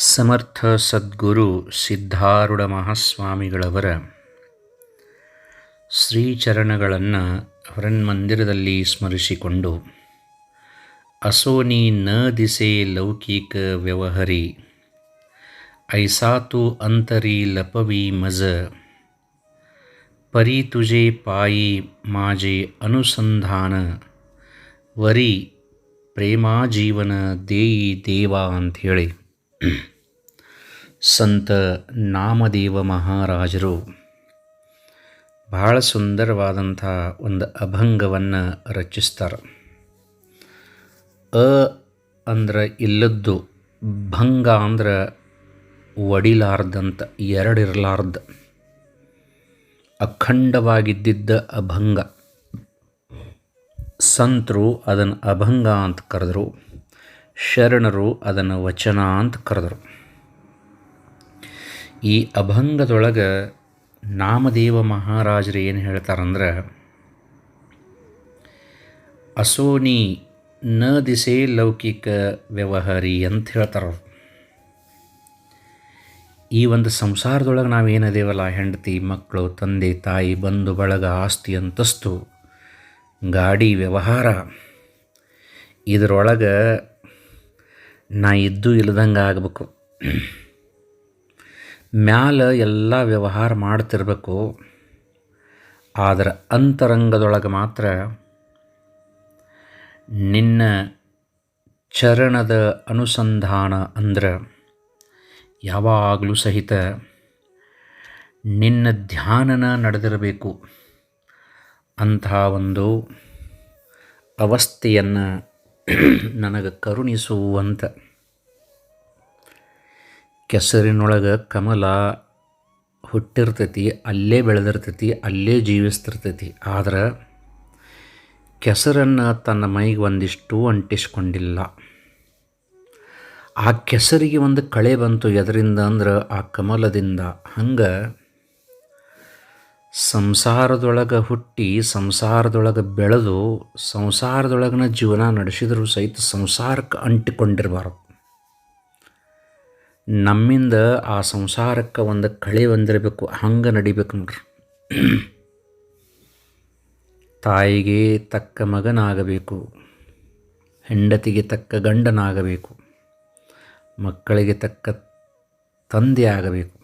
ಸಮರ್ಥ ಸದ್ಗುರು ಸಿದ್ಧಾರೂಢ ಮಹಾಸ್ವಾಮಿಗಳವರ ಶ್ರೀಚರಣಗಳನ್ನು ಹೊರನ್ಮಂದಿರದಲ್ಲಿ ಸ್ಮರಿಸಿಕೊಂಡು ಅಸೋನಿ ನ ದಿಸೆ ಲೌಕಿಕ ವ್ಯವಹರಿ, ಐಸಾತು ಅಂತರಿ ಲಪವಿ ಮಜ, ಪರಿ ತುಜೆ ಪಾಯಿ ಮಾಜೆ ಅನುಸಂಧಾನ, ವರಿ ಪ್ರೇಮಾಜೀವನ ದೇಯಿ ದೇವ ಅಂಥೇಳಿ. ಸಂತ ನಾಮದೇವ ಮಹಾರಾಜರು. ಬಹಳ ಸುಂದರವಾದಂಥ ಒಂದು ಅಭಂಗವನ್ನು ರಚಿಸ್ತಾರೆ. ಅ ಅಂದ್ರೆ ಇಲ್ಲದ್ದು, ಭಂಗ ಅಂದ್ರೆ ಒಡಿಲಾರ್ದಂತ, ಎರಡಿರಲಾರ್ದ. ಅಖಂಡವಾಗಿದ್ದಿದ್ದ ಅಭಂಗ. ಸಂತರು ಅದನ್ನು ಅಭಂಗ ಅಂತ ಕರೆದರು. ಶರಣರು ಅದನ್ನು ವಚನ ಅಂತ ಕರೆದರು. ಈ ಅಭಂಗದೊಳಗೆ ನಾಮದೇವ ಮಹಾರಾಜರು ಏನು ಹೇಳ್ತಾರಂದ್ರೆ, ಅಸೋನಿ ನ ದಿಸೆ ಲೌಕಿಕ ವ್ಯವಹಾರಿ ಅಂತ ಹೇಳ್ತಾರವ್ರು. ಈ ಒಂದು ಸಂಸಾರದೊಳಗೆ ನಾವೇನದೇವಲ್ಲ, ಹೆಂಡತಿ, ಮಕ್ಕಳು, ತಂದೆ, ತಾಯಿ, ಬಂಧು, ಬಳಗ, ಆಸ್ತಿ, ಅಂತಸ್ತು, ಗಾಡಿ, ವ್ಯವಹಾರ, ಇದರೊಳಗೆ ನಾ ಇದ್ದು ಇಲ್ಲದಂಗೆ ಆಗಬೇಕು. ಮ್ಯಾಲ ಎಲ್ಲ ವ್ಯವಹಾರ ಮಾಡ್ತಿರ್ಬೇಕು. ಆದರೆ ಅಂತರಂಗದೊಳಗೆ ಮಾತ್ರ ನಿನ್ನ ಚರಣದ ಅನುಸಂಧಾನ ಅಂದ್ರೆ ಯಾವಾಗಲೂ ಸಹಿತ ನಿನ್ನ ಧ್ಯಾನನ ನಡೆದಿರಬೇಕು. ಅಂತಹ ಒಂದು ಅವಸ್ಥೆಯನ್ನು ನನಗೆ ಕರುಣಿಸುವಂತ ಕೆಸರಿನೊಳಗೆ ಕಮಲ ಹುಟ್ಟಿರ್ತೈತಿ, ಅಲ್ಲೇ ಬೆಳೆದಿರ್ತೈತಿ, ಅಲ್ಲೇ ಜೀವಿಸ್ತಿರ್ತೈತಿ. ಆದ್ರೆ ಕೆಸರನ್ನು ತನ್ನ ಮೈಗೆ ಒಂದಿಷ್ಟು ಅಂಟಿಸ್ಕೊಂಡಿಲ್ಲ. ಆ ಕೆಸರಿಗೆ ಒಂದು ಕಳೆ ಬಂತು ಎದರಿಂದ ಅಂದ್ರೆ ಆ ಕಮಲದಿಂದ. ಹಂಗೆ ಸಂಸಾರದೊಳಗೆ ಹುಟ್ಟಿ ಸಂಸಾರದೊಳಗೆ ಬೆಳೆದು ಸಂಸಾರದೊಳಗಿನ ಜೀವನ ನಡೆಸಿದರೂ ಸಹಿತ ಸಂಸಾರಕ್ಕೆ ಅಂಟಿಕೊಂಡಿರಬಾರ್ದು. ನಮ್ಮಿಂದ ಆ ಸಂಸಾರಕ್ಕೆ ಒಂದು ಕಳೆ ಬಂದಿರಬೇಕು, ಹಂಗೆ ನಡಿಬೇಕು ನೋಡ್ರಿ. ತಾಯಿಗೆ ತಕ್ಕ ಮಗನಾಗಬೇಕು, ಹೆಂಡತಿಗೆ ತಕ್ಕ ಗಂಡನಾಗಬೇಕು, ಮಕ್ಕಳಿಗೆ ತಕ್ಕ ತಂದೆ ಆಗಬೇಕು.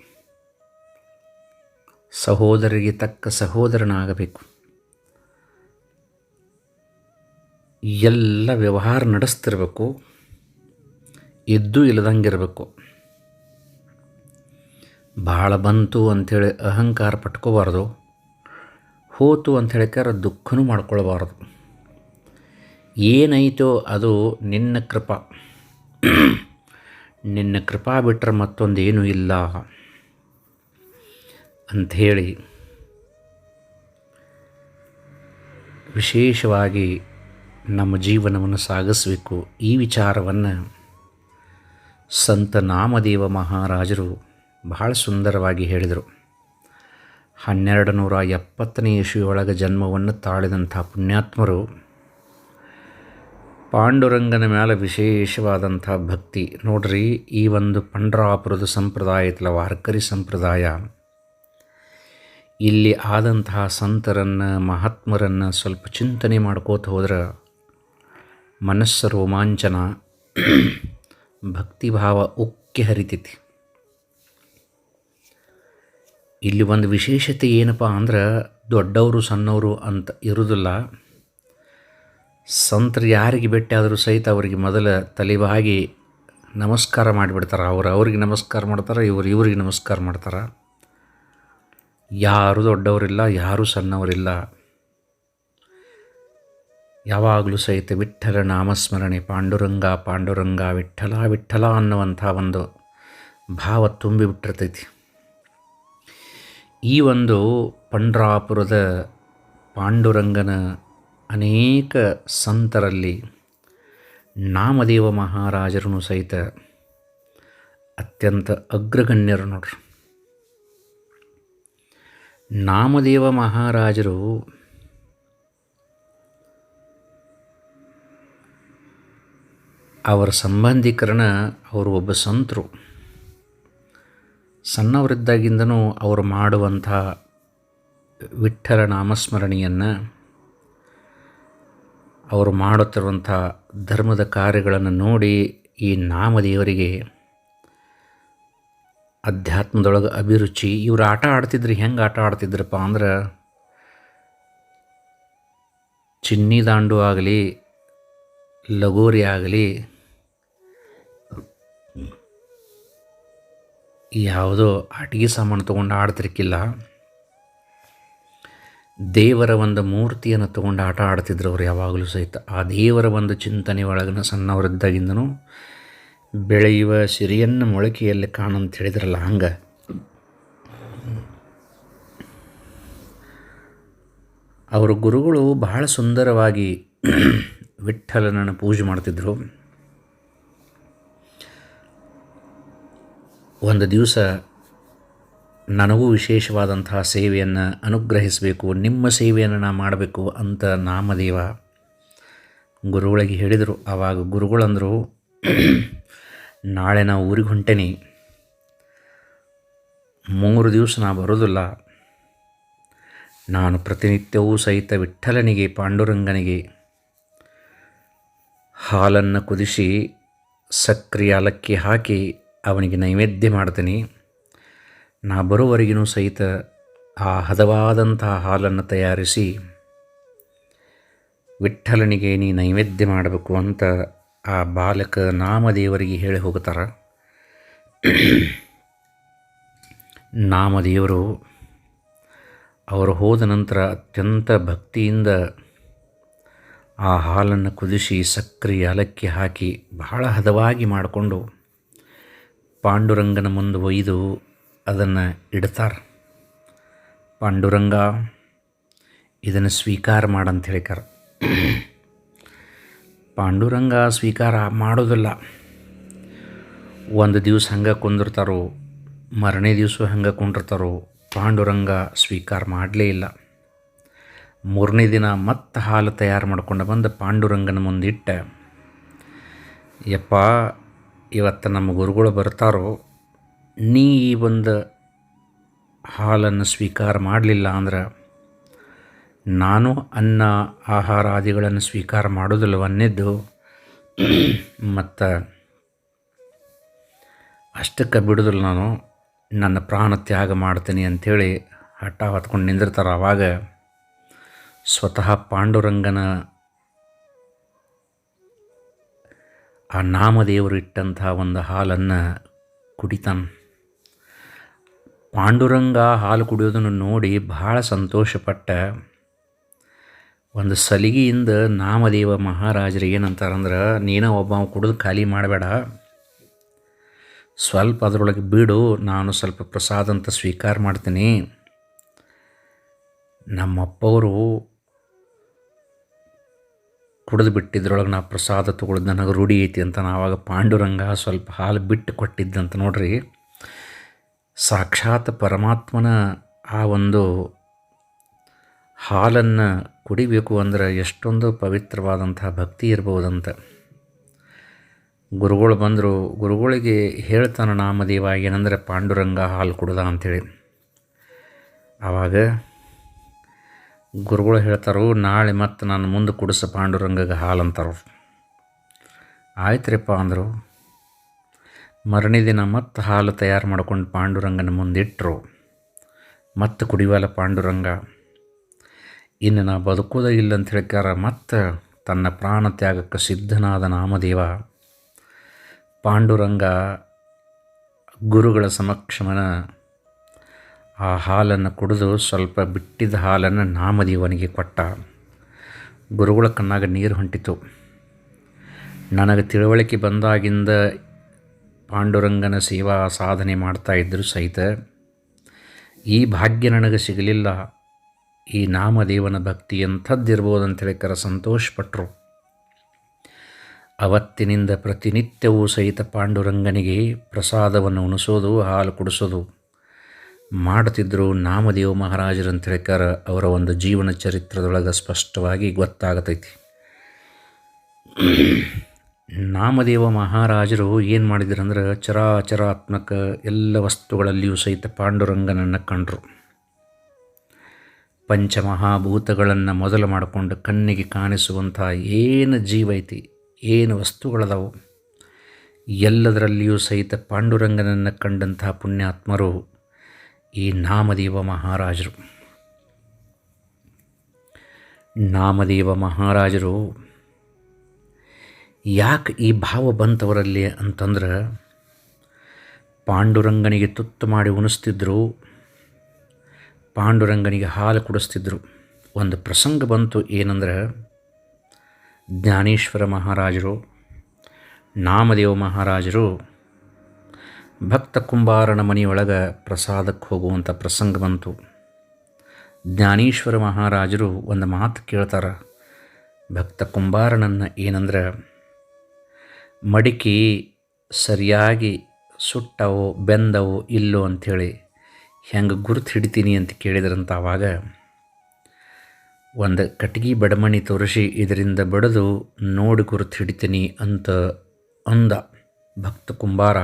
ಸಹೋದರಿಗೆ ತಕ್ಕ ಸಹೋದರನಾಗಬೇಕು. ಎಲ್ಲ ವ್ಯವಹಾರ ನಡೆಸ್ತಿರ್ಬೇಕು. ಇದ್ದು ಇಲ್ಲದಂಗಿರಬೇಕು. ಭಾಳ ಬಂತು ಅಂಥೇಳಿ ಅಹಂಕಾರ ಪಟ್ಕೋಬಾರ್ದು. ಹೋತು ಅಂತ ಹೇಳಿಕಾರ ದುಃಖನೂ ಮಾಡ್ಕೊಳ್ಬಾರ್ದು. ಏನೈತೋ ಅದು ನಿನ್ನ ಕೃಪಾ. ನಿನ್ನ ಕೃಪಾ ಬಿಟ್ಟರೆ ಮತ್ತೊಂದೇನೂ ಇಲ್ಲ. ಅಂಥೇಳಿ ವಿಶೇಷವಾಗಿ ನಮ್ಮ ಜೀವನವನ್ನು ಸಾಗಿಸಬೇಕು ಈ ವಿಚಾರವನ್ನು ಸಂತ ನಾಮದೇವ ಮಹಾರಾಜರು ಬಹಳ ಸುಂದರವಾಗಿ ಹೇಳಿದರು. ಹನ್ನೆರಡು ನೂರ ಎಪ್ಪತ್ತನೇ ಇಶುವೊಳಗೆ ಜನ್ಮವನ್ನು ತಾಳಿದಂಥ ಪುಣ್ಯಾತ್ಮರು ಪಾಂಡುರಂಗನ ಮೇಲೆ ವಿಶೇಷವಾದಂಥ ಭಕ್ತಿ. ನೋಡ್ರಿ, ಈ ಒಂದು ಪಂಡ್ರಾಪುರದ ಸಂಪ್ರದಾಯ ಇತ್ತಲ್ಲ ವಾರ್ಕರಿ ಸಂಪ್ರದಾಯ ಇಲ್ಲಿ ಆದಂತಹ ಸಂತರನ್ನು, ಮಹಾತ್ಮರನ್ನು ಸ್ವಲ್ಪ ಚಿಂತನೆ ಮಾಡ್ಕೋತ ಹೋದ್ರೆ ಮನಸ್ಸು ರೋಮಾಂಚನ, ಭಕ್ತಿಭಾವ ಉಕ್ಕಿ ಹರಿತೈತಿ. ಇಲ್ಲಿ ಒಂದು ವಿಶೇಷತೆ ಏನಪ್ಪ ಅಂದ್ರೆ ದೊಡ್ಡವರು ಸಣ್ಣವರು ಅಂತ ಇರುವುದಿಲ್ಲ ಸಂತರು ಯಾರಿಗೆ ಭೇಟಿ ಆದರೂ ಸಹಿತ ಅವರಿಗೆ ಮೊದಲ ತಲೆಬಾಗಿ ನಮಸ್ಕಾರ ಮಾಡಿಬಿಡ್ತಾರೆ. ಅವರು ಅವ್ರಿಗೆ ನಮಸ್ಕಾರ ಮಾಡ್ತಾರೆ, ಇವರು ಇವರಿಗೆ ನಮಸ್ಕಾರ ಮಾಡ್ತಾರೆ. ಯಾರೂ ದೊಡ್ಡವರಿಲ್ಲ, ಯಾರು ಸಣ್ಣವರಿಲ್ಲ. ಯಾವಾಗಲೂ ಸಹಿತ ವಿಠಲ ನಾಮಸ್ಮರಣೆ, ಪಾಂಡುರಂಗ ಪಾಂಡುರಂಗ ವಿಠಲ ವಿಠಲ ಅನ್ನುವಂಥ ಒಂದು ಭಾವ ತುಂಬಿಬಿಟ್ಟಿರ್ತೈತಿ ಈ ಒಂದು ಪಂಡ್ರಾಪುರದ ಪಾಂಡುರಂಗನ ಅನೇಕ ಸಂತರಲ್ಲಿ ನಾಮದೇವ ಮಹಾರಾಜರನ್ನು ಸಹಿತ ಅತ್ಯಂತ ಅಗ್ರಗಣ್ಯರು ನೋಡ್ರಿ. ನಾಮದೇವ ಮಹಾರಾಜರು ಅವರ ಸಂಬಂಧಿಕರನ್ನ ಅವರು ಒಬ್ಬ ಸಂತರು. ಸಣ್ಣವರಿದ್ದಾಗಿಂದನೂ ಅವರು ಮಾಡುವಂಥ ವಿಠ್ಠಲ ನಾಮಸ್ಮರಣೆಯನ್ನು ಅವರು ಮಾಡುತ್ತಿರುವಂಥ ಧರ್ಮದ ಕಾರ್ಯಗಳನ್ನು ನೋಡಿ ಈ ನಾಮದೇವರಿಗೆ ಅಧ್ಯಾತ್ಮದೊಳಗೆ ಅಭಿರುಚಿ, ಇವರು ಆಟ ಆಡ್ತಿದ್ರು, ಹೆಂಗೆ ಆಟ ಆಡ್ತಿದ್ರಪ್ಪ ಅಂದ್ರೆ ಚಿನ್ನಿ ದಾಂಡು ಆಗಲಿ, ಲಗೋರಿ ಆಗಲಿ, ಯಾವುದೋ ಆಟಿಗೆ ಸಾಮಾನು ತೊಗೊಂಡು ಆಡ್ತಿರ್ಕಿಲ್ಲ. ದೇವರ ಒಂದು ಮೂರ್ತಿಯನ್ನು ತೊಗೊಂಡು ಆಟ ಆಡ್ತಿದ್ರು ಅವ್ರು ಯಾವಾಗಲೂ ಸಹಿತ. ಆ ದೇವರ ಒಂದು ಚಿಂತನೆ ಒಳಗಿನ ಸಣ್ಣವರಿದ್ದಾಗಿಂದನೂ ಬೆಳೆಯುವ ಸಿರಿಯನ್ನು ಮೊಳಕೆಯಲ್ಲಿ ಕಾಣಂತ ಹೇಳಿದ್ರಲ್ಲ, ಹಂಗೆ? ಅವರ ಗುರುಗಳು ಬಹಳ ಸುಂದರವಾಗಿ ವಿಠಲನನ್ನು ಪೂಜೆ ಮಾಡ್ತಿದ್ರು. ಒಂದು ದಿವಸ ನನಗೂ ವಿಶೇಷವಾದಂತಹ ಸೇವೆಯನ್ನು ಅನುಗ್ರಹಿಸಬೇಕು, ನಿಮ್ಮ ಸೇವೆಯನ್ನು ನಾ ಮಾಡಬೇಕು ಅಂತ ನಾಮದೇವ ಗುರುಗಳಿಗೆ ಹೇಳಿದರು. ಆವಾಗ ಗುರುಗಳಂದರು ನಾಳೆ ನಾವು ಊರಿಗೆ ಹೊಂಟೇನಿ. ಮೂರು ದಿವಸ ನಾ ಬರೋದಿಲ್ಲ. ನಾನು ಪ್ರತಿನಿತ್ಯವೂ ಸಹಿತ ವಿಠ್ಠಲನಿಗೆ, ಪಾಂಡುರಂಗನಿಗೆ ಹಾಲನ್ನು ಕುದಿಸಿ ಸಕ್ರೆ ಅಲಕ್ಕಿ ಹಾಕಿ ಅವನಿಗೆ ನೈವೇದ್ಯ ಮಾಡ್ತೀನಿ. ನಾ ಬರೋವರೆಗಿನೂ ಸಹಿತ ಆ ಹದವಾದಂತಹ ಹಾಲನ್ನು ತಯಾರಿಸಿ ವಿಠ್ಠಲನಿಗೆ ನೀ ನೈವೇದ್ಯ ಮಾಡಬೇಕು ಅಂತ ಆ ಬಾಲಕ ನಾಮದೇವರಿಗೆ ಹೇಳಿ ಹೋಗುತ್ತಾರೆ. ನಾಮದೇವರು ಅವರು ಹೋದ ನಂತರ ಅತ್ಯಂತ ಭಕ್ತಿಯಿಂದ ಆ ಹಾಲನ್ನು ಕುದಿಸಿ ಸಕ್ಕರೆ ಏಲಕ್ಕಿ ಹಾಕಿ ಬಹಳ ಹದವಾಗಿ ಮಾಡಿಕೊಂಡು ಪಾಂಡುರಂಗನ ಮುಂದೆ ಒಯ್ದು ಅದನ್ನು ಇಡ್ತಾರೆ. ಪಾಂಡುರಂಗ ಇದನ್ನು ಸ್ವೀಕಾರ ಮಾಡಂತ ಹೇಳಿಕಾರ ಪಾಂಡುರಂಗ ಸ್ವೀಕಾರ ಮಾಡೋದಿಲ್ಲ. ಒಂದು ದಿವಸ ಹಂಗೆ ಕುಂದಿರ್ತಾರೋ, ಮರನೇ ದಿವಸ ಹಂಗೆ ಕುಂಡಿರ್ತಾರೋ, ಪಾಂಡುರಂಗ ಸ್ವೀಕಾರ ಮಾಡಲೇ ಇಲ್ಲ. ಮೂರನೇ ದಿನ ಮತ್ತೆ ಹಾಲು ತಯಾರು ಮಾಡ್ಕೊಂಡು ಬಂದು ಪಾಂಡುರಂಗನ ಮುಂದಿಟ್ಟ, ಯಪ್ಪ, ಇವತ್ತು ನಮ್ಮ ಗುರುಗಳು ಬರ್ತಾರೋ, ನೀ ಈ ಒಂದು ಹಾಲನ್ನು ಸ್ವೀಕಾರ ಮಾಡಲಿಲ್ಲ ಅಂದ್ರೆ ನಾನು ಅನ್ನ ಆಹಾರಾದಿಗಳನ್ನು ಸ್ವೀಕಾರ ಅನ್ನಿದ್ದು ಮತ್ತು ಅಷ್ಟಕ್ಕೆ ಬಿಡೋದಿಲ್ಲ ನಾನು. ನನ್ನ ಪ್ರಾಣ ತ್ಯಾಗ ಮಾಡ್ತೀನಿ ಅಂಥೇಳಿ ಹಠ ಹೊತ್ಕೊಂಡು ನಿಂದಿರ್ತಾರೆ. ಆವಾಗ ಸ್ವತಃ ಪಾಂಡುರಂಗನ ಆ ನಾಮದೇವರು ಇಟ್ಟಂತಹ ಒಂದು ಹಾಲನ್ನು ಕುಡಿತಾನೆ. ಪಾಂಡುರಂಗ ಹಾಲು ಕುಡಿಯೋದನ್ನು ನೋಡಿ ಭಾಳ ಸಂತೋಷಪಟ್ಟ. ಒಂದು ಸಲಿಗೆಯಿಂದ ನಾಮದೇವ ಮಹಾರಾಜರಿಗೆ ಏನಂತಾರಂದ್ರೆ, ನೀನ ಒಬ್ಬ ಕುಡಿದು ಖಾಲಿ ಮಾಡಬೇಡ. ಸ್ವಲ್ಪ ಅದರೊಳಗೆ ಬಿಡು, ನಾನು ಸ್ವಲ್ಪ ಪ್ರಸಾದ ಅಂತ ಸ್ವೀಕಾರ ಮಾಡ್ತೀನಿ. ನಮ್ಮಪ್ಪವರು ಕುಡಿದು ಬಿಟ್ಟಿದ್ರೊಳಗೆ ನಾ ಪ್ರಸಾದ ತೊಗೊಳ್ದು ನನಗೆ ರೂಢಿ ಐತಿ ಅಂತ ನಾವಾಗ ಪಾಂಡುರಂಗ ಸ್ವಲ್ಪ ಹಾಲು ಬಿಟ್ಟು ಕೊಟ್ಟಿದ್ದಂತ ನೋಡ್ರಿ. ಸಾಕ್ಷಾತ್ ಪರಮಾತ್ಮನ ಆ ಒಂದು ಹಾಲನ್ನು ಕುಡಿಬೇಕು ಅಂದ್ರೆ ಎಷ್ಟೊಂದು ಪವಿತ್ರವಾದಂತಹ ಭಕ್ತಿ ಇರ್ಬೋದಂತ. ಗುರುಗಳು ಬಂದರು, ಗುರುಗಳಿಗೆ ಹೇಳ್ತಾನೆ ನಾಮದೇವ ಏನಂದರೆ ಪಾಂಡುರಂಗ ಹಾಲು ಕುಡ್ದ ಅಂಥೇಳಿ ಆವಾಗ ಗುರುಗಳು ಹೇಳ್ತಾರೋ, ನಾಳೆ ಮತ್ತೆ ನಾನು ಮುಂದೆ ಕುಡಿಸ ಪಾಂಡುರಂಗಗೆ ಹಾಲು ಅಂತಾರೋ. ಆಯ್ತ್ರಿಪ್ಪ ಅಂದರು. ಮರನೇ ದಿನ ಮತ್ತೆ ಹಾಲು ತಯಾರು ಮಾಡ್ಕೊಂಡು ಪಾಂಡುರಂಗನ ಮುಂದಿಟ್ಟರು ಮತ್ತೆ ಕುಡಿವಲ್ಲ ಪಾಂಡುರಂಗ. ಇನ್ನು ನಾ ಬದುಕೋದೇ ಇಲ್ಲ ಅಂತ ಹೇಳ್ಕಾರ ಮತ್ತೆ ತನ್ನ ಪ್ರಾಣ ತ್ಯಾಗಕ್ಕೆ ಸಿದ್ಧನಾದ ನಾಮದೇವ, ಪಾಂಡುರಂಗ ಗುರುಗಳ ಸಮಕ್ಷಮನ ಆ ಹಾಲನ್ನು ಕುಡಿದು ಸ್ವಲ್ಪ ಬಿಟ್ಟಿದ್ದ ಹಾಲನ್ನು ನಾಮದೇವನಿಗೆ ಕೊಟ್ಟ. ಗುರುಗಳ ಕಣ್ಣಾಗ ನೀರು ಹೊಂಟಿತು. ನನಗೆ ತಿಳುವಳಿಕೆ ಬಂದಾಗಿಂದ ಪಾಂಡುರಂಗನ ಸೇವಾ ಸಾಧನೆ ಮಾಡ್ತಾ ಇದ್ದರು ಸಹಿತ ಈ ಭಾಗ್ಯ ನನಗೆ ಸಿಗಲಿಲ್ಲ. ಈ ನಾಮದೇವನ ಭಕ್ತಿ ಎಂಥದ್ದಿರ್ಬೋದು ಅಂತೇಳಿ ಕರ ಸಂತೋಷಪಟ್ಟರು ಅವತ್ತಿನಿಂದ ಪ್ರತಿನಿತ್ಯವೂ ಸಹಿತ ಪಾಂಡುರಂಗನಿಗೆ ಪ್ರಸಾದವನ್ನು ಉಣಿಸೋದು, ಹಾಲು ಕುಡಿಸೋದು ಮಾಡುತ್ತಿದ್ದರು ನಾಮದೇವ ಮಹಾರಾಜರಂತೇಳಿ ಕರ ಅವರ ಒಂದು ಜೀವನ ಚರಿತ್ರದೊಳಗೆ ಸ್ಪಷ್ಟವಾಗಿ ಗೊತ್ತಾಗತೈತಿ. ನಾಮದೇವ ಮಹಾರಾಜರು ಏನು ಮಾಡಿದ್ರಂದ್ರೆ ಚರಾಚರಾತ್ಮಕ ಎಲ್ಲ ವಸ್ತುಗಳಲ್ಲಿಯೂ ಸಹಿತ ಪಾಂಡುರಂಗನನ್ನು ಕಂಡರು. ಪಂಚಮಹಾಭೂತಗಳನ್ನು ಮೊದಲು ಮಾಡಿಕೊಂಡು ಕಣ್ಣಿಗೆ ಕಾಣಿಸುವಂಥ ಏನು ಜೀವ ಐತಿ, ಏನು ವಸ್ತುಗಳದವು, ಎಲ್ಲದರಲ್ಲಿಯೂ ಸಹಿತ ಪಾಂಡುರಂಗನನ್ನು ಕಂಡಂತಹ ಪುಣ್ಯಾತ್ಮರು ಈ ನಾಮದೇವ ಮಹಾರಾಜರು. ನಾಮದೇವ ಮಹಾರಾಜರು, ಯಾಕೆ ಈ ಭಾವ ಬಂತವರಲ್ಲಿ ಅಂತಂದ್ರೆ ಪಾಂಡುರಂಗನಿಗೆ ತುತ್ತು ಮಾಡಿ ಉಣಿಸ್ತಿದ್ರು ಪಾಂಡುರಂಗನಿಗೆ ಹಾಲು ಕುಡಿಸ್ತಿದ್ರು. ಒಂದು ಪ್ರಸಂಗ ಬಂತು ಏನಂದ್ರೆ, ಜ್ಞಾನೇಶ್ವರ ಮಹಾರಾಜರು, ನಾಮದೇವ ಮಹಾರಾಜರು ಭಕ್ತ ಕುಂಬಾರನ ಮನೆಯೊಳಗೆ ಪ್ರಸಾದಕ್ಕೆ ಹೋಗುವಂಥ ಪ್ರಸಂಗ ಬಂತು. ಜ್ಞಾನೇಶ್ವರ ಮಹಾರಾಜರು ಒಂದು ಮಾತು ಕೇಳ್ತಾರೆ, ಭಕ್ತ ಕುಂಬಾರನನ್ನು ಏನಂದ್ರೆ, ಮಡಿಕೆ ಸರಿಯಾಗಿ ಸುಟ್ಟವೋ ಬೆಂದವೋ ಇಲ್ಲೋ ಅಂಥೇಳಿ. ಹೆಂಗೆ ಗುರುತು ಹಿಡಿತೀನಿ ಅಂತ ಕೇಳಿದ್ರಂತ ಆವಾಗ ಒಂದು ಕಟ್ಗಿ ಬಡಮಣಿ ತೋರಿಸಿ ಇದರಿಂದ ಬಡಿದು ನೋಡಿ ಗುರುತು ಹಿಡಿತೀನಿ ಅಂತ ಅಂದ ಭಕ್ತ ಕುಂಬಾರ,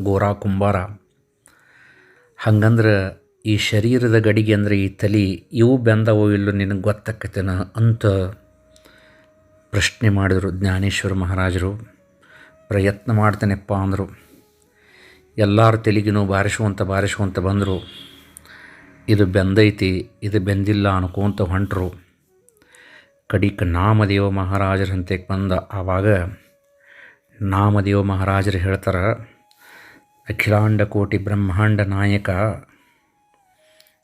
ಗೋರಾ ಕುಂಬಾರ. ಹಂಗಂದ್ರೆ ಈ ಶರೀರದ ಗಡಿಗೆ ಅಂದರೆ ಈ ತಲೆ ಇವು ಬೆಂದವೋ ಇಲ್ಲೋ ನಿನಗೆ ಗೊತ್ತಕ್ಕತ್ತೇನ ಅಂತ ಪ್ರಶ್ನೆ ಮಾಡಿದರು ಜ್ಞಾನೇಶ್ವರ ಮಹಾರಾಜರು. ಪ್ರಯತ್ನ ಮಾಡ್ತೇನೆಪ್ಪ ಅಂದರು. ಎಲ್ಲರ ತೆಲಿಗಿನೂ ಬಾರಿಸುವಂತ ಬಾರಿಸುವಂತ ಬಂದರು. ಇದು ಬೆಂದೈತಿ, ಇದು ಬೆಂದಿಲ್ಲ ಅನ್ಕೋಂತ ಹೊಂಟರು. ಕಡಿಕ ನಾಮದೇವ ಮಹಾರಾಜರ ಬಂದ ಆವಾಗ ನಾಮದೇವ ಮಹಾರಾಜರು ಹೇಳ್ತಾರೆ, ಅಖಿಲಾಂಡ ಕೋಟಿ ಬ್ರಹ್ಮಾಂಡ ನಾಯಕ,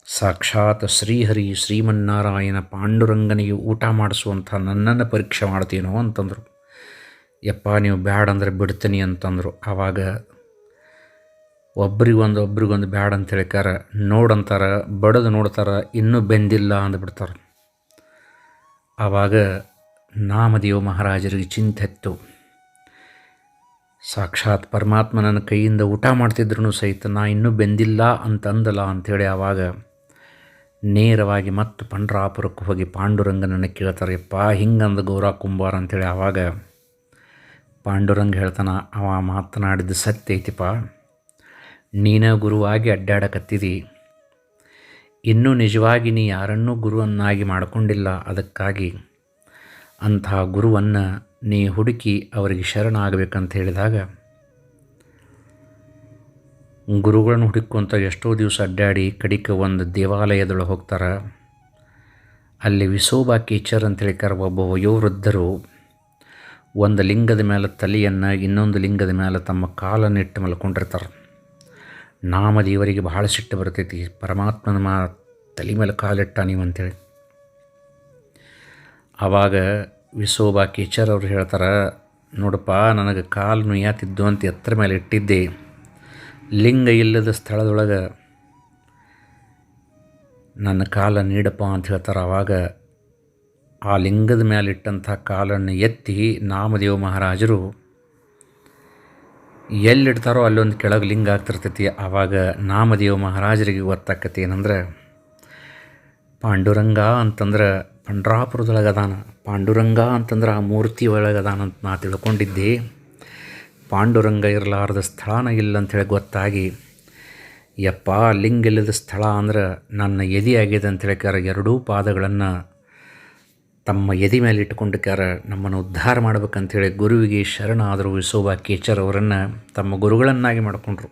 ಸಾಕ್ಷಾತ್ ಶ್ರೀಹರಿ ಶ್ರೀಮನ್ನಾರಾಯಣ ಪಾಂಡುರಂಗನಿಗೆ ಊಟ ಮಾಡಿಸುವಂಥ ನನ್ನನ್ನು ಪರೀಕ್ಷೆ ಮಾಡ್ತೀನೋ ಅಂತಂದರು. ಯಪ್ಪ, ನೀವು ಬ್ಯಾಡ ಅಂದ್ರೆ ಬಿಡ್ತೀನಿ ಅಂತಂದರು. ಆವಾಗ ಒಬ್ರಿಗೊಂದು ಒಬ್ರಿಗೊಂದು ಬ್ಯಾಡ ಅಂತ ಹೇಳ್ಕಾರ ನೋಡಂತಾರೆ, ಬಡದು ನೋಡ್ತಾರೆ, ಇನ್ನೂ ಬೆಂದಿಲ್ಲ ಅಂದ್ಬಿಡ್ತಾರೆ ಆವಾಗ ನಾಮದೇವ ಮಹಾರಾಜರಿಗೆ ಚಿಂತೆ ಇತ್ತು. ಸಾಕ್ಷಾತ್ ನನ್ನ ಕೈಯಿಂದ ಊಟ ಮಾಡ್ತಿದ್ರು ಸಹಿತ ನಾ ಇನ್ನೂ ಬೆಂದಿಲ್ಲ ಅಂತ ಅಂದಲ್ಲ ಅಂಥೇಳಿ ಆವಾಗ ನೇರವಾಗಿ ಮತ್ತು ಪಂಡ್ರಾಪುರಕ್ಕೆ ಹೋಗಿ ಪಾಂಡುರಂಗನನ್ನು ಕೇಳ್ತಾರೆಪ್ಪ ಹಿಂಗಂದು ಗೌರ ಕುಂಬಾರ ಅಂಥೇಳಿ ಆವಾಗ ಪಾಂಡುರಂಗ ಹೇಳ್ತಾನ, ಅವ ಮಾತನಾಡಿದ್ದು ಸತ್ಯ ಐತಿಪ್ಪ. ನೀನ ಗುರುವಾಗಿ ಅಡ್ಡಾಡಕತ್ತಿದಿ. ಇನ್ನೂ ನಿಜವಾಗಿ ನೀ ಯಾರನ್ನೂ ಗುರುವನ್ನಾಗಿ ಮಾಡಿಕೊಂಡಿಲ್ಲ, ಅದಕ್ಕಾಗಿ ಅಂಥ ಗುರುವನ್ನು ನೀ ಹುಡುಕಿ ಅವರಿಗೆ ಶರಣಾಗಬೇಕಂತ ಹೇಳಿದಾಗ, ಗುರುಗಳನ್ನು ಹುಡುಕೊಂತ ಎಷ್ಟೋ ದಿವಸ ಅಡ್ಡಾಡಿ ಕಡಿಕ ಒಂದು ದೇವಾಲಯದೊಳಗೆ ಹೋಗ್ತಾರೆ. ಅಲ್ಲಿ ವಿಸೋಬಾ ಕೀಚರ್ ಅಂತ ಹೇಳ್ಕಾರ ಒಬ್ಬ ವಯೋವೃದ್ಧರು ಒಂದು ಲಿಂಗದ ಮೇಲೆ ತಲೆಯನ್ನು ಇನ್ನೊಂದು ಲಿಂಗದ ಮೇಲೆ ತಮ್ಮ ಕಾಲನ್ನು ಇಟ್ಟು ಮಲ್ಕೊಂಡಿರ್ತಾರೆ. ನಾಮದೇವರಿಗೆ ಬಹಳ ಸಿಟ್ಟು ಬರ್ತೈತಿ. ಪರಮಾತ್ಮನ ಮಾ ತಲೆ ಮೇಲೆ ಕಾಲಿಟ್ಟ ನೀವು ಅಂತೇಳಿ. ಆವಾಗ ವಿಸೋಬಾ ಕೀಚರ್ ಅವ್ರು ಹೇಳ್ತಾರೆ, ನೋಡಪ್ಪ, ನನಗೆ ಕಾಲು ನುಯ್ಯಾತಿದ್ದು ಅಂತ ಎತ್ತರ ಮೇಲೆ ಇಟ್ಟಿದ್ದೆ. ಲಿಂಗ ಇಲ್ಲದ ಸ್ಥಳದೊಳಗೆ ನನ್ನ ಕಾಲ ನೀಡಪ್ಪ ಅಂತ ಹೇಳ್ತಾರೆ. ಆವಾಗ ಆ ಲಿಂಗದ ಮೇಲೆ ಇಟ್ಟಂಥ ಕಾಲನ್ನು ಎತ್ತಿ ನಾಮದೇವ ಮಹಾರಾಜರು ಎಲ್ಲಿಡ್ತಾರೋ ಅಲ್ಲೊಂದು ಕೆಳಗೆ ಲಿಂಗ ಆಗ್ತಿರ್ತೈತಿ. ಆವಾಗ ನಾಮದೇವ ಮಹಾರಾಜರಿಗೆ ಗೊತ್ತಾಕತಿ ಏನಂದ್ರೆ, ಪಾಂಡುರಂಗ ಅಂತಂದ್ರೆ ಪಂಡ್ರಾಪುರದೊಳಗೆ ಅದಾನ. ಪಾಂಡುರಂಗ ಅಂತಂದ್ರೆ ಆ ಮೂರ್ತಿ ಒಳಗೆ ಅದಾನ ಅಂತ ನಾ ತಿಳ್ಕೊಂಡಿದ್ದೆ. ಪಾಂಡುರಂಗ ಇರಲಾರದ ಸ್ಥಳನ ಇಲ್ಲ ಅಂಥೇಳಿ ಗೊತ್ತಾಗಿ, ಯಪ್ಪ, ಲಿಂಗ ಇಲ್ಲದ ಸ್ಥಳ ಅಂದ್ರೆ ನನ್ನ ಎದೆ ಅಂತ ಹೇಳಿಕಾರ ಎರಡೂ ಪಾದಗಳನ್ನು ತಮ್ಮ ಎದೆ ಮೇಲೆ ಕ್ಯಾರ ನಮ್ಮನ್ನು ಉದ್ಧಾರ ಮಾಡ್ಬೇಕಂತೇಳಿ ಗುರುವಿಗೆ ಶರಣಾದರೂ ವಿಸೋಬಾ ಕೇಚರ್ ಅವರನ್ನು ತಮ್ಮ ಗುರುಗಳನ್ನಾಗಿ ಮಾಡಿಕೊಂಡ್ರು.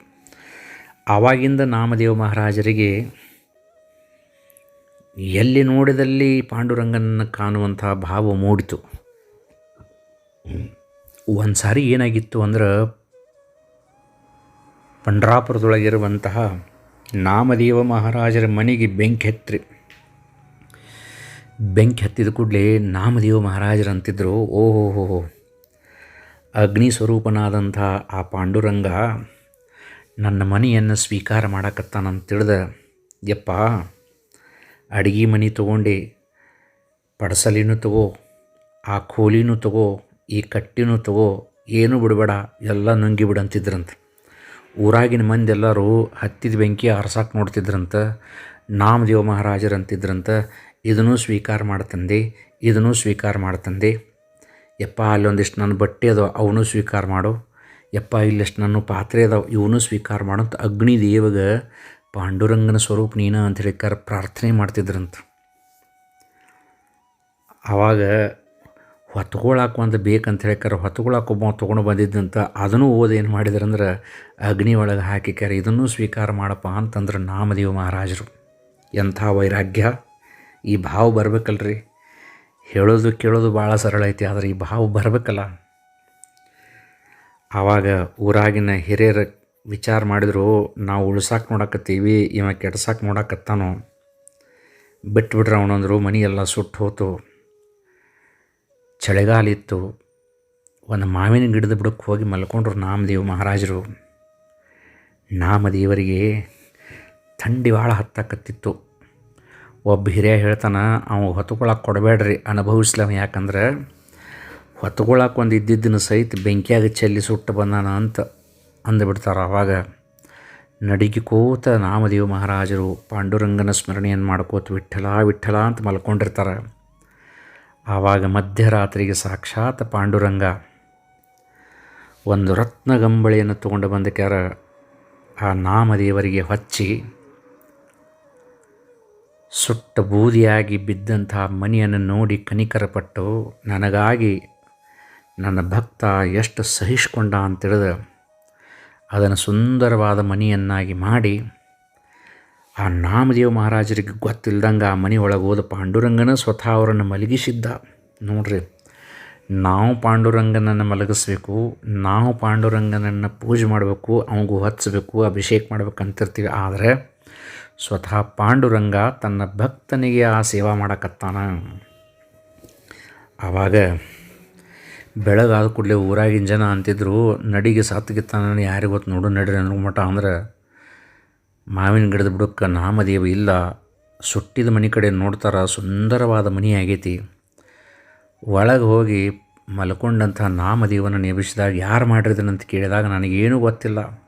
ಆವಾಗಿಂದ ನಾಮದೇವ ಮಹಾರಾಜರಿಗೆ ಎಲ್ಲಿ ನೋಡಿದಲ್ಲಿ ಪಾಂಡುರಂಗನನ್ನು ಕಾಣುವಂತಹ ಭಾವ ಮೂಡಿತು. ಒಂದು ಸಾರಿ ಏನಾಗಿತ್ತು ಅಂದ್ರೆ ಪಂಡ್ರಾಪುರದೊಳಗಿರುವಂತಹ ನಾಮದೇವ ಮಹಾರಾಜರ ಮನೆಗೆ ಬೆಂಕಿ ಹತ್ತಿರಿ ಬೆಂಕಿ ಹತ್ತಿದ ಕೂಡಲೇ ನಾಮದೇವ ಮಹಾರಾಜರು ಅಂತಿದ್ರು ಹೋ ಅಗ್ನಿ ಸ್ವರೂಪನಾದಂಥ ಆ ಪಾಂಡುರಂಗ ನನ್ನ ಮನೆಯನ್ನು ಸ್ವೀಕಾರ ಮಾಡಕತ್ತಾನಂತ ತಿಳಿದ ಯಪ್ಪ, ಅಡಿಗೆ ಮನೆ ತಗೊಂಡು, ಪಡಸಲಿನೂ ತಗೋ, ಆ ಕೋಲಿನೂ ತಗೋ, ಈ ಕಟ್ಟಿನೂ ತಗೋ, ಏನೂ ಬಿಡಬೇಡ, ಎಲ್ಲ ನುಂಗಿ ಬಿಡಂತಿದ್ರಂತ. ಊರಾಗಿನ ಮಂದಿ ಎಲ್ಲರೂ ಹತ್ತಿದ ಬೆಂಕಿ ಆರ್ಸಾಕೆ ನೋಡ್ತಿದ್ರಂತ, ನಾಮದೇವ ಮಹಾರಾಜರು ಅಂತಿದ್ರಂತ ಇದನ್ನು ಸ್ವೀಕಾರ ಮಾಡ್ತಂದೆ ಇದನ್ನು ಸ್ವೀಕಾರ ಮಾಡ್ತಂದೆ ಯಪ್ಪ, ಅಲ್ಲೊಂದಿಷ್ಟು ನನ್ನ ಬಟ್ಟೆ ಅದಾವ, ಅವನು ಸ್ವೀಕಾರ ಮಾಡು. ಯಪ್ಪ, ಇಲ್ಲಿಷ್ಟು ನನ್ನ ಪಾತ್ರೆ ಅದಾವ, ಇವನು ಸ್ವೀಕಾರ ಮಾಡು ಅಗ್ನಿ ದೇವಗ ಪಾಂಡುರಂಗನ ಸ್ವರೂಪ ನೀನ ಅಂತ ಹೇಳಿಕಾರ ಪ್ರಾರ್ಥನೆ ಮಾಡ್ತಿದ್ರಂತ. ಆವಾಗ ಹೊತ್ಕೊಳಕ್ಕೆ ಒಂದು ಬೇಕಂತ ಹೇಳಿಕಾರ ಹೊತ್ಕೊಳಕ್ಕೆ ಒಬ್ಬ ತೊಗೊಂಡು ಬಂದಿದ್ದಂತ ಅದನ್ನು ಓದಿ ಏನು ಮಾಡಿದ್ರಂದ್ರೆ ಅಗ್ನಿ ಒಳಗೆ ಹಾಕಿಕ್ಯಾರ ಇದನ್ನು ಸ್ವೀಕಾರ ಮಾಡಪ್ಪ ಅಂತಂದ್ರೆ ನಾಮದೇವ ಮಹಾರಾಜರು. ಎಂಥ ವೈರಾಗ್ಯ. ಈ ಭಾವ ಬರಬೇಕಲ್ರಿ. ಹೇಳೋದು ಕೇಳೋದು ಭಾಳ ಸರಳ ಐತಿ, ಆದರೆ ಈ ಭಾವ ಬರಬೇಕಲ್ಲ. ಆವಾಗ ಊರಾಗಿನ ಹಿರಿಯರ ವಿಚಾರ ಮಾಡಿದ್ರು, ನಾವು ಉಳ್ಸಾಕೆ ನೋಡಕತ್ತೀವಿ, ಇವ ಕೆಡ್ಸಾಕೆ ನೋಡಕತ್ತಾನೋ. ಬಿಟ್ಬಿಟ್ರೆ ಅವನಂದರು ಮನೆ ಎಲ್ಲ ಸುಟ್ಟು ಹೋತು. ಚಳಿಗಾಲ ಇತ್ತು. ಒಂದು ಮಾವಿನ ಗಿಡದ ಬುಡಕ್ಕೆ ಹೋಗಿ ಮಲ್ಕೊಂಡ್ರು ನಾಮದೇವ ಮಹಾರಾಜರು. ನಾಮದೇವರಿಗೆ ಥಂಡಿ ಭಾಳ ಹತ್ತಾಕತ್ತಿತ್ತು. ಒಬ್ಬ ಹಿರಿಯ ಹೇಳ್ತಾನೆ, ಅವ ಹೊತ್ಕೊಳಕ್ಕೆ ಕೊಡಬೇಡ್ರಿ, ಅನುಭವಿಸ್ಲವ ಯಾಕಂದ್ರೆ ಹೊತ್ಕೊಳಕ್ಕೆ ಒಂದು ಇದ್ದಿದ್ದನ್ನು ಸಹಿತ ಬೆಂಕಿಯಾಗಿ ಚೆಲ್ಲಿ ಸುಟ್ಟು ಬಂದಾನ ಅಂತ ಅಂದುಬಿಡ್ತಾರೆ ಆವಾಗ ನಡಿಗೆ ಕೂತ ನಾಮದೇವ ಮಹಾರಾಜರು ಪಾಂಡುರಂಗನ ಸ್ಮರಣೆಯನ್ನು ಮಾಡ್ಕೋತ ವಿಠಲ ವಿಠಲ ಅಂತ ಮಲ್ಕೊಂಡಿರ್ತಾರೆ. ಆವಾಗ ಮಧ್ಯರಾತ್ರಿಗೆ ಸಾಕ್ಷಾತ್ ಪಾಂಡುರಂಗ. ಒಂದು ರತ್ನಗಂಬಳಿಯನ್ನು ತೊಗೊಂಡು ಬಂದಕ್ಕಾರ ಆ ನಾಮದೇವರಿಗೆ ಹಚ್ಚಿ ಸುಟ್ಟ ಬೂದಿಯಾಗಿ ಬಿದ್ದಂತಹ ಮನೆಯನ್ನು ನೋಡಿ ಕನಿಕರಪಟ್ಟು, ನನಗಾಗಿ ನನ್ನ ಭಕ್ತ ಎಷ್ಟು ಸಹಿಸ್ಕೊಂಡ ಅಂತೇಳಿದ, ಅದನ್ನು ಸುಂದರವಾದ ಮನೆಯನ್ನಾಗಿ ಮಾಡಿ, ಆ ನಾಮದೇವ ಮಹಾರಾಜರಿಗೆ ಗೊತ್ತಿಲ್ದಂಗೆ ಆ ಮನೆ ಒಳಗೆ ಹೋದ ಪಾಂಡುರಂಗನ ಸ್ವತಃ ಅವರನ್ನು ಮಲಗಿಸಿದ್ದ. ನೋಡ್ರಿ, ನಾವು ಪಾಂಡುರಂಗನನ್ನು ಮಲಗಿಸ್ಬೇಕು, ನಾವು ಪಾಂಡುರಂಗನನ್ನು ಪೂಜೆ ಮಾಡಬೇಕು ಅವನಿಗೂ ಹಚ್ಚಬೇಕು ಅಭಿಷೇಕ ಮಾಡ್ಬೇಕಂತಿರ್ತೀವಿ. ಆದರೆ ಸ್ವತಃ ಪಾಂಡುರಂಗ ತನ್ನ ಭಕ್ತನಿಗೆ ಆ ಸೇವಾ ಮಾಡಕತ್ತಾನ. ಆವಾಗ ಬೆಳಗಾದ ಕೂಡಲೇ ಊರಾಗಿನ ಜನ ಅಂತಿದ್ರು, ನಡಿಗೆ ಸತ್ತಗಿತ್ತಾನ ಯಾರಿಗೆ ಗೊತ್ತು ನೋಡು, ನಡ್ರಿ ನನಗೆ ಅಂದ್ರೆ, ಮಾವಿನ ಗಿಡದ ಬುಡಕ್ಕೆ ನಾಮದೇವ ಇಲ್ಲ, ಸುಟ್ಟಿದ ಮನೆ ಕಡೆ ನೋಡ್ತಾರ, ಸುಂದರವಾದ ಮನೆ ಆಗೈತಿ. ಒಳಗೆ ಹೋಗಿ ಮಲ್ಕೊಂಡಂಥ ನಾಮದೇವನ ನೇಮಿಸಿದಾಗ ಯಾರು ಮಾಡಿರ್ದನಂತ ಕೇಳಿದಾಗ ನನಗೇನೂ ಗೊತ್ತಿಲ್ಲ.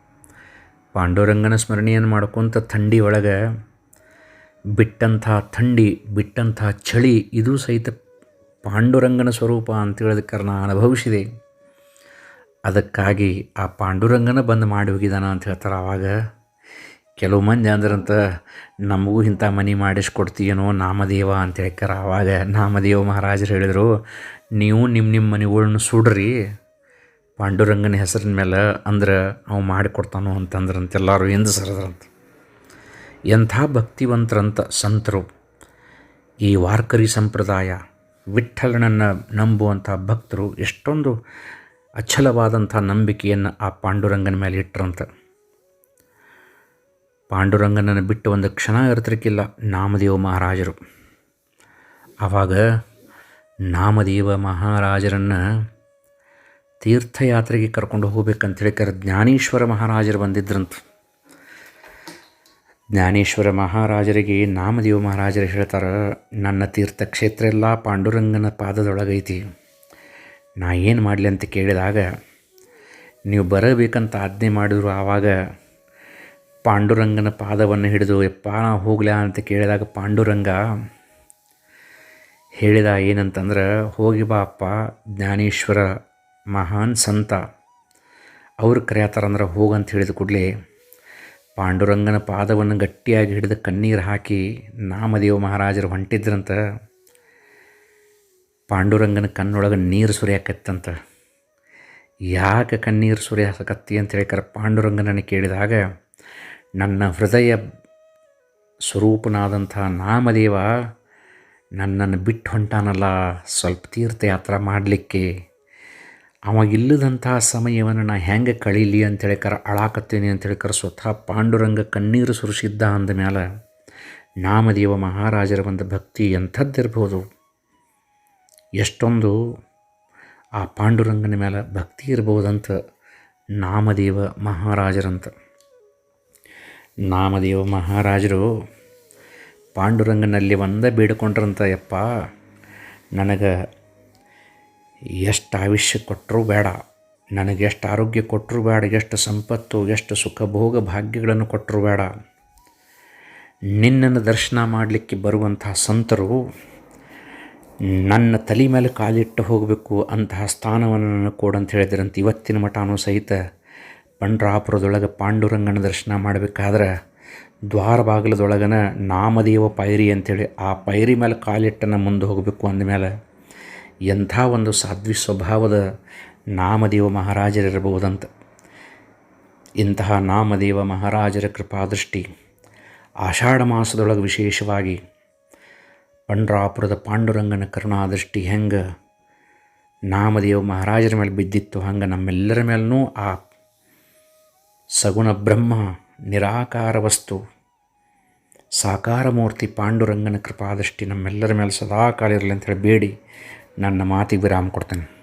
ಪಾಂಡುರಂಗನ ಸ್ಮರಣೆಯನ್ನು ಮಾಡ್ಕೊತ ಥಂಡಿ ಒಳಗೆ ಬಿಟ್ಟಂಥ ಥಂಡಿ, ಬಿಟ್ಟಂಥ ಚಳಿ, ಇದು ಸಹಿತ ಪಾಂಡುರಂಗನ ಸ್ವರೂಪ ಅಂತೇಳೋದಕ್ಕೆ ನಾನು ಅನುಭವಿಸಿದೆ ಅದಕ್ಕಾಗಿ ಆ ಪಾಂಡುರಂಗನ ಬಂದು ಮಾಡಿ ಹೋಗಿದ್ದಾನ ಅಂತ ಹೇಳ್ತಾರೆ ಆವಾಗ ಕೆಲವು ಮಂದಿ ಅಂದ್ರಂತ, ನಮಗೂ ಇಂಥ ಮನೆ ಮಾಡಿಸ್ಕೊಡ್ತೀಯನೋ ನಾಮದೇವ ಅಂತ ಹೇಳ್ಕಾರ ಆವಾಗ ನಾಮದೇವ ಮಹಾರಾಜರು ಹೇಳಿದರು, ನೀವು ನಿಮ್ಮ ನಿಮ್ಮ ಮನೆಗಳ್ನ ಸುಡ್ರಿ ಪಾಂಡುರಂಗನ ಹೆಸರಿನ ಮೇಲೆ ಅಂದ್ರೆ ಅವು ಮಾಡಿಕೊಡ್ತಾನೋ ಅಂತಂದ್ರಂತೆಲ್ಲರೂ ಎಂದು ಸರದ್ರಂತ. ಎಂಥ ಭಕ್ತಿವಂತರಂತ ಸಂತರು. ಈ ವಾರ್ಕರಿ ಸಂಪ್ರದಾಯ ವಿಠ್ಠಲನನ್ನು ನಂಬುವಂಥ ಭಕ್ತರು ಎಷ್ಟೊಂದು ಅಚಲವಾದಂಥ ನಂಬಿಕೆಯನ್ನು ಆ ಪಾಂಡುರಂಗನ ಮೇಲೆ ಇಟ್ಟರಂತ ಪಾಂಡುರಂಗನನ್ನು ಬಿಟ್ಟು ಒಂದು ಕ್ಷಣ ಇರ್ತಿರ್ಕಿಲ್ಲ ನಾಮದೇವ ಮಹಾರಾಜರು. ಆವಾಗ ನಾಮದೇವ ಮಹಾರಾಜರನ್ನು ತೀರ್ಥಯಾತ್ರೆಗೆ ಕರ್ಕೊಂಡು ಹೋಗ್ಬೇಕಂತ ಹೇಳಿಕರ ಜ್ಞಾನೇಶ್ವರ ಮಹಾರಾಜರು ಬಂದಿದ್ರಂತ. ಜ್ಞಾನೇಶ್ವರ ಮಹಾರಾಜರಿಗೆ ನಾಮದೇವ ಮಹಾರಾಜರು ಹೇಳ್ತಾರೆ, ನನ್ನ ತೀರ್ಥಕ್ಷೇತ್ರ ಎಲ್ಲ ಪಾಂಡುರಂಗನ ಪಾದದೊಳಗೈತಿ. ನಾ ಏನು ಮಾಡಲಿ ಅಂತ ಕೇಳಿದಾಗ, ನೀವು ಬರಬೇಕಂತ ಆಜ್ಞೆ ಮಾಡಿದ್ರು ಆವಾಗ ಪಾಂಡುರಂಗನ ಪಾದವನ್ನು ಹಿಡಿದು, ಎಪ್ಪ, ನಾ ಹೋಗ್ಲಾ ಅಂತ ಕೇಳಿದಾಗ ಪಾಂಡುರಂಗ ಹೇಳಿದ ಏನಂತಂದ್ರೆ, ಹೋಗಿ ಬಾ ಅಪ್ಪ, ಜ್ಞಾನೇಶ್ವರ ಮಹಾನ್ ಸಂತ. ಅವ್ರು ಕರೆಯತ್ತಾರಂದ್ರೆ ಹೋಗಂತ ಹೇಳಿದ ಕೂಡಲೇ ಪಾಂಡುರಂಗನ ಪಾದವನ್ನು ಗಟ್ಟಿಯಾಗಿ ಹಿಡಿದು ಕಣ್ಣೀರು ಹಾಕಿ ನಾಮದೇವ ಮಹಾರಾಜರು ಹೊಂಟಿದ್ರಂತ, ಪಾಂಡುರಂಗನ ಕಣ್ಣೊಳಗೆ ನೀರು ಸುರಿಯಾಕತ್ತಂತ. ಯಾಕೆ ಕಣ್ಣೀರು ಸುರಿಯಾಕತ್ತಿ ಅಂತ ಹೇಳ್ಕಾರ ಪಾಂಡುರಂಗನನ್ನು ಕೇಳಿದಾಗ, ನನ್ನ ಹೃದಯ ಸ್ವರೂಪನಾದಂಥ ನಾಮದೇವ ನನ್ನನ್ನು ಬಿಟ್ಟು ಹೊಂಟಾನಲ್ಲ, ಸ್ವಲ್ಪ ತೀರ್ಥಯಾತ್ರ ಮಾಡಲಿಕ್ಕೆ ಅವಾಗಿಲ್ಲದಂಥ ಸಮಯವನ್ನು ನಾ ಹೆಂಗೆ ಕಳೀಲಿ ಅಂತೇಳಿಕರ ಅಳಾಕತ್ತೀನಿ ಅಂತೇಳಿಕರ ಸ್ವತಃ ಪಾಂಡುರಂಗ ಕಣ್ಣೀರು ಸುರಿಸಿದ್ದ ಅಂದ ಮೇಲೆ ನಾಮದೇವ ಮಹಾರಾಜರ ಒಂದು ಭಕ್ತಿ ಎಂಥದ್ದಿರ್ಬೋದು. ಎಷ್ಟೊಂದು ಆ ಪಾಂಡುರಂಗನ ಮೇಲೆ ಭಕ್ತಿ ಇರ್ಬೋದಂತ ನಾಮದೇವ ಮಹಾರಾಜರಂತ. ನಾಮದೇವ ಮಹಾರಾಜರು, ಪಾಂಡುರಂಗನಲ್ಲಿ ಒಂದೇ ಬೇಡಿಕೊಂಡ್ರಂತ ಯಪ್ಪ, ನನಗೆ ಎಷ್ಟು ಆಯುಷ್ಯ ಕೊಟ್ಟರೂ ಬೇಡ. ನನಗೆ ಎಷ್ಟು ಆರೋಗ್ಯ ಕೊಟ್ಟರೂ ಬೇಡ. ಎಷ್ಟು ಸಂಪತ್ತು, ಎಷ್ಟು ಸುಖ ಭೋಗ ಭಾಗ್ಯಗಳನ್ನು ಕೊಟ್ಟರೂ ಬೇಡ. ನಿನ್ನನ್ನು ದರ್ಶನ ಮಾಡಲಿಕ್ಕೆ ಬರುವಂತಹ ಸಂತರು ನನ್ನ ತಲೆ ಮೇಲೆ ಕಾಲಿಟ್ಟು ಹೋಗಬೇಕು ಅಂತಹ ಸ್ಥಾನವನ್ನು ನಾನು ಕೊಡು ಅಂತ ಹೇಳಿದ್ರಂತ. ಇವತ್ತಿನ ಮಠನೂ ಸಹಿತ ಪಂಡ್ರಾಪುರದೊಳಗೆ ಪಾಂಡುರಂಗನ ದರ್ಶನ ಮಾಡಬೇಕಾದ್ರೆ ದ್ವಾರ ಬಾಗಿಲದೊಳಗನ ನಾಮದೇವ ಪೈರಿ ಅಂಥೇಳಿ ಆ ಪೈರಿ ಮೇಲೆ ಕಾಲಿಟ್ಟನ ಮುಂದೆ ಹೋಗಬೇಕು ಅಂದಮೇಲೆ ಎಂಥ ಒಂದು ಸಾಧ್ವಿ ಸ್ವಭಾವದ ನಾಮದೇವ ಮಹಾರಾಜರಿರಬಹುದಂತ. ಇಂತಹ ನಾಮದೇವ ಮಹಾರಾಜರ ಕೃಪಾದೃಷ್ಟಿ ಆಷಾಢ ಮಾಸದೊಳಗೆ ವಿಶೇಷವಾಗಿ ಪಂಡ್ರಾಪುರದ ಪಾಂಡುರಂಗನ ಕರುಣಾದೃಷ್ಟಿ ಹೆಂಗೆ ನಾಮದೇವ ಮಹಾರಾಜರ ಮೇಲೆ ಬಿದ್ದಿತ್ತು, ಹಂಗೆ ನಮ್ಮೆಲ್ಲರ ಮೇಲೂ ಆ ಸಗುಣ ಬ್ರಹ್ಮ ನಿರಾಕಾರ ವಸ್ತು ಸಾಕಾರ ಮೂರ್ತಿ ಪಾಂಡುರಂಗನ ಕೃಪಾದೃಷ್ಟಿ ನಮ್ಮೆಲ್ಲರ ಮೇಲೆ ಸದಾ ಇರಲಿ ಅಂತ ಹೇಳಿ ಬೇಡಿ. ನನ್ನ ಮಾತಿಗೆ ವಿರಾಮ ಕೊಡ್ತೇನೆ.